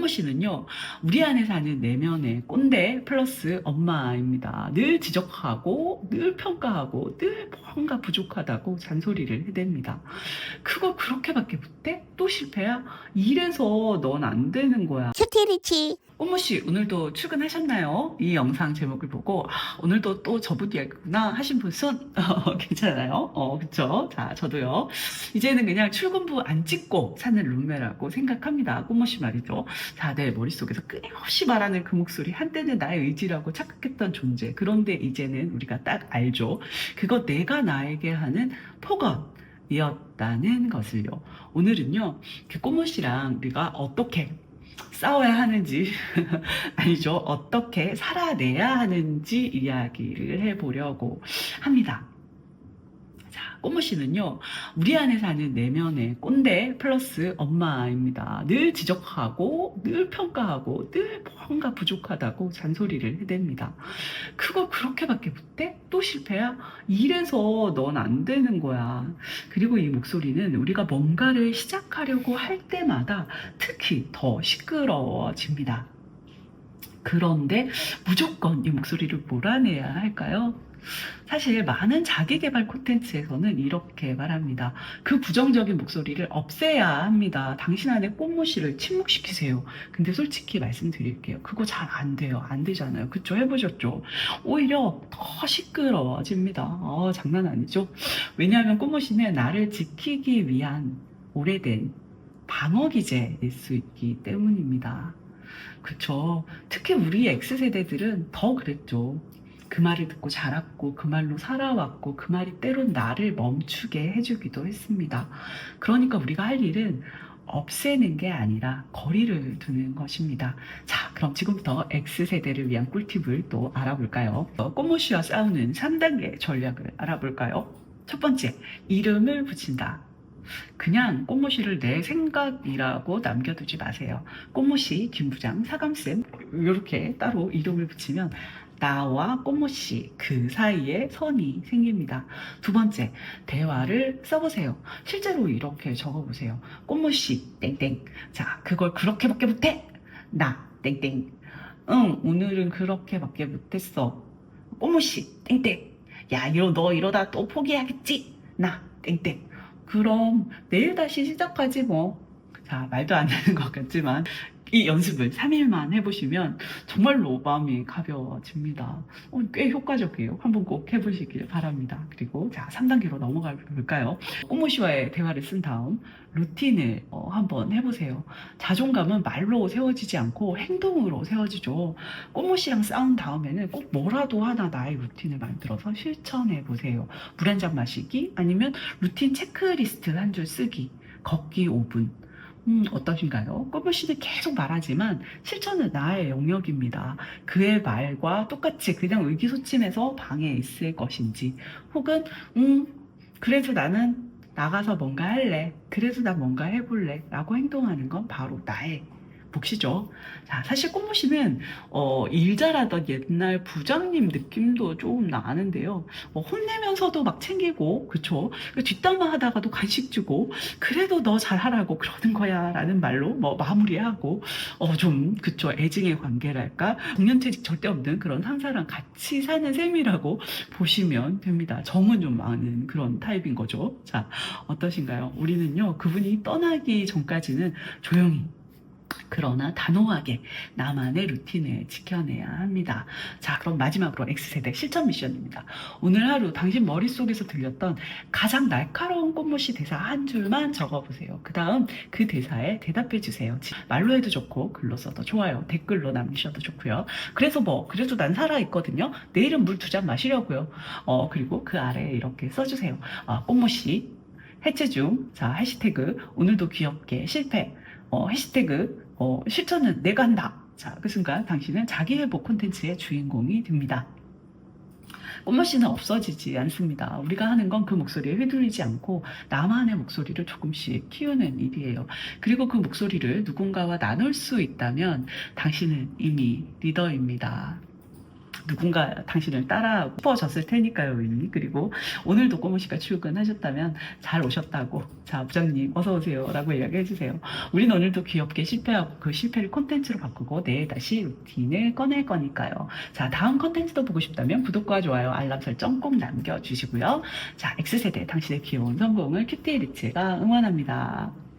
꼬모 씨는요, 우리 안에 사는 내면의 꼰대 플러스 엄마입니다. 늘 지적하고, 늘 평가하고, 늘 뭔가 부족하다고 잔소리를 해댑니다. 그거 그렇게밖에 못해? 또 실패야? 이래서 넌 안 되는 거야. 큐티리치 꼬모 씨, 오늘도 출근하셨나요? 이 영상 제목을 보고, 아, 오늘도 또 저분 이야기구나 하신 분 손, 어, 괜찮아요? 어, 그쵸? 자, 저도요. 이제는 그냥 출근부 안 찍고 사는 룸메라고 생각합니다. 꼬모 씨 말이죠. 자, 내 머릿속에서 끊임없이 말하는 그 목소리, 한때는 나의 의지라고 착각했던 존재. 그런데 이제는 우리가 딱 알죠. 그거 내가 나에게 하는 폭언 이었다는 것을요. 오늘은요, 그 꼬모 씨랑 우리가 어떻게 싸워야 하는지, 아니죠. 어떻게 살아내야 하는지 이야기를 해보려고 합니다. 자, 꼬모 씨는요, 우리 안에 사는 내면의 꼰대 플러스 엄마입니다. 늘 지적하고, 늘 평가하고, 늘 뭔가 부족하다고 잔소리를 해댑니다. 그거 그렇게밖에 못해? 또 실패야? 이래서 넌 안 되는 거야. 그리고 이 목소리는 우리가 뭔가를 시작하려고 할 때마다 특히 더 시끄러워집니다. 그런데 무조건 이 목소리를 몰아내야 할까요? 사실 많은 자기개발 콘텐츠에서는 이렇게 말합니다. 그 부정적인 목소리를 없애야 합니다. 당신 안에 꽃무시를 침묵시키세요. 근데 솔직히 말씀드릴게요. 그거 잘 안 돼요. 안 되잖아요. 그쵸? 해보셨죠? 오히려 더 시끄러워집니다. 어, 장난 아니죠? 왜냐하면 꽃무시는 나를 지키기 위한 오래된 방어 기제일 수 있기 때문입니다. 그쵸. 특히 우리 X세대들은 더 그랬죠. 그 말을 듣고 자랐고, 그 말로 살아왔고, 그 말이 때론 나를 멈추게 해주기도 했습니다. 그러니까 우리가 할 일은 없애는 게 아니라 거리를 두는 것입니다. 자, 그럼 지금부터 X세대를 위한 꿀팁을 또 알아볼까요? 어, 꼬모 씨와 싸우는 3단계 전략을 알아볼까요? 첫 번째, 이름을 붙인다. 그냥 씨를 내 생각이라고 남겨두지 마세요. 꼬모 씨, 김 부장, 사감쌤 이렇게 따로 이름을 붙이면 나와 꼬모 씨그 사이에 선이 생깁니다. 두 번째, 대화를 써보세요. 실제로 이렇게 적어보세요. 꼬모 씨 땡땡. 자, 그걸 그렇게밖에 못해. 나 땡땡. 응, 오늘은 그렇게밖에 못했어. 꼬모 씨 땡땡. 야, 이러 너 이러다 또 포기하겠지. 나 땡땡. 그럼 내일 다시 시작하지 뭐. 자, 말도 안 되는 것 같지만 이 연습을 3일만 해보시면 정말로 마음이 가벼워집니다. 어, 꽤 효과적이에요. 한번 꼭 해보시길 바랍니다. 그리고 자, 3단계로 넘어가 볼까요? 꼬모 씨와의 대화를 쓴 다음 루틴을 어, 한번 해보세요. 자존감은 말로 세워지지 않고 행동으로 세워지죠. 꼬모 씨랑 싸운 다음에는 꼭 뭐라도 하나 나의 루틴을 만들어서 실천해 보세요. 물 한 잔 마시기 아니면 루틴 체크리스트 한 줄 쓰기 걷기 5분 음, 어떠신가요? 꼬부 씨는 계속 말하지만 실천은 나의 영역입니다. 그의 말과 똑같이 그냥 의기소침해서 방에 있을 것인지 혹은 음, 그래서 나는 나가서 뭔가 할래. 그래서 나 뭔가 해볼래. 라고 행동하는 건 바로 나의 몫이죠. 자, 사실 꼬무 씨는 어, 일 잘하던 옛날 부장님 느낌도 조금 나는데요. 뭐 혼내면서도 막 챙기고, 그쵸? 그 뒷담화 하다가도 간식 주고, 그래도 너 잘하라고 그러는 거야. 라는 말로 뭐 마무리하고, 어, 좀, 그쵸? 애증의 관계랄까? 공연체직 절대 없는 그런 상사랑 같이 사는 셈이라고 보시면 됩니다. 정은 좀 많은 그런 타입인 거죠. 자, 어떠신가요? 우리는요, 그분이 떠나기 전까지는 조용히 그러나 단호하게 나만의 루틴을 지켜내야 합니다. 자, 그럼 마지막으로 X세대 실천 미션입니다. 오늘 하루 당신 머릿속에서 들렸던 가장 날카로운 꽃무시 대사 한 줄만 적어보세요. 그 다음 그 대사에 대답해 주세요. 말로 해도 좋고, 글로 써도 좋아요. 댓글로 남기셔도 좋고요. 그래서 뭐, 그래도 난 살아있거든요. 내일은 물 두 잔 마시려고요. 어, 그리고 그 아래에 이렇게 써주세요. 어, 꽃무시 해체 중. 자, 해시태그 오늘도 귀엽게 실패. 어, 해시태그 어, 실천은 내가 한다. 자, 그 순간 당신은 자기 회복 콘텐츠의 주인공이 됩니다. 씨는 없어지지 않습니다. 우리가 하는 건 그 목소리에 휘둘리지 않고 나만의 목소리를 조금씩 키우는 일이에요. 그리고 그 목소리를 누군가와 나눌 수 있다면 당신은 이미 리더입니다. 누군가 당신을 따라 싶어졌을 테니까요, 이미. 그리고 오늘도 꼬무씨가 출근하셨다면 잘 오셨다고. 자, 부장님, 어서오세요. 라고 이야기해 주세요. 우린 오늘도 귀엽게 실패하고 그 실패를 콘텐츠로 바꾸고 내일 다시 루틴을 꺼낼 거니까요. 자, 다음 콘텐츠도 보고 싶다면 구독과 좋아요, 알람 설정 꼭 남겨주시고요. 자, X세대 당신의 귀여운 성공을 큐티 리츠가 응원합니다.